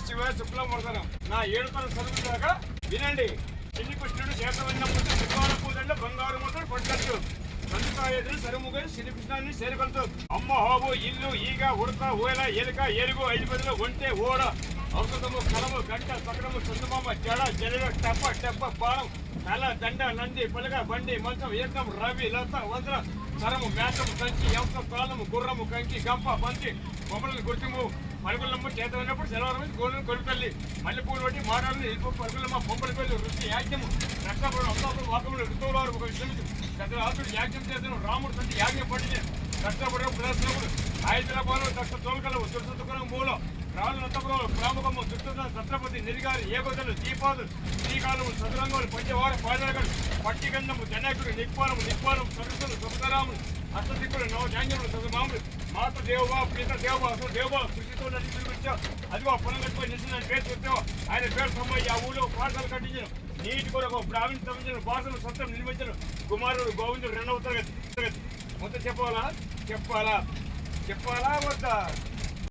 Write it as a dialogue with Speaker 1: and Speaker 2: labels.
Speaker 1: శివ శుక్లం నా ఏడు తన దాకా వినండి. చిన్ని కృష్ణుడు చేతవన్న శివాల పూజల్లో బంగారు ముద్దలు పట్టచ్చు సంతాయదులు సరుముగని శ్రీకృష్ణాన్ని చేరుకొలుతూ అమ్మ హోబు ఇల్లు ఈగ ఉడత ఊయల ఎలుక ఎలుగు ఐదు పదులు ఒంటే ఓడ ఔషధము కలము గంట సకరము చందమామ జడ జల టప్ప టెప్ప బాణం తల దండ నంది పలగ బండి మంచం ఏకం రవి లత వంద్ర సరము మేకము సంచి యంసం కాలము గుర్రము కంకి గంప బంతి బొమ్మలను గుర్తిము పలుకులమ్మ చేత ఉన్నప్పుడు గోలు గోళ్ళను కొడుతల్లి మల్లెపూలు పట్టి మాటలు ఇల్లు పలుకులమ్మ బొమ్మల పెళ్ళి రుచి యాజ్ఞము. రక్తపురం అంతాపురం వాకములు ఋతువులారు ఒక విషయం గతరాత్రుడు యాజ్ఞం చేతను రాముడు తండ్రి యాజ్ఞం పట్టిన కష్టపడే ప్రదర్శనములు హైదరాబాద్ దక్ష తోలకలు దుర్సతుకురం మూలం రాళ్ళు నంతపురం ప్రాముఖము దుర్తున్న ఛత్రపతి నిరిగారు ఏగోదలు దీపాలు శ్రీకాలము చదురంగములు పంచవార పాదరగలు పట్టిగంధము జనకుడు నిక్పాలము నిప్పాలము సరస్సులు సుఖరాములు అసలు నవ జాంగ్యములు సగమాములు మాత దేవబా పిత దేవబా అసలు దేవబా కృషితో నడిచి వచ్చావు అదిగో పొలం కట్టుకొని నిలిచిన పేరు చెప్పావు. ఆయన పేరు సమ్మయ్య ఆ ఊళ్ళో పాఠశాలు కట్టించిన నీటి కొరకు బ్రాహ్మణ సంబంధించిన భాషలు సత్యం నిర్మించిన కుమారుడు గోవిందుడు రెండవ తరగతి. తరగతి. మొత్తం చెప్పాలా? చెప్పాలా? చెప్పాలా? వద్దా?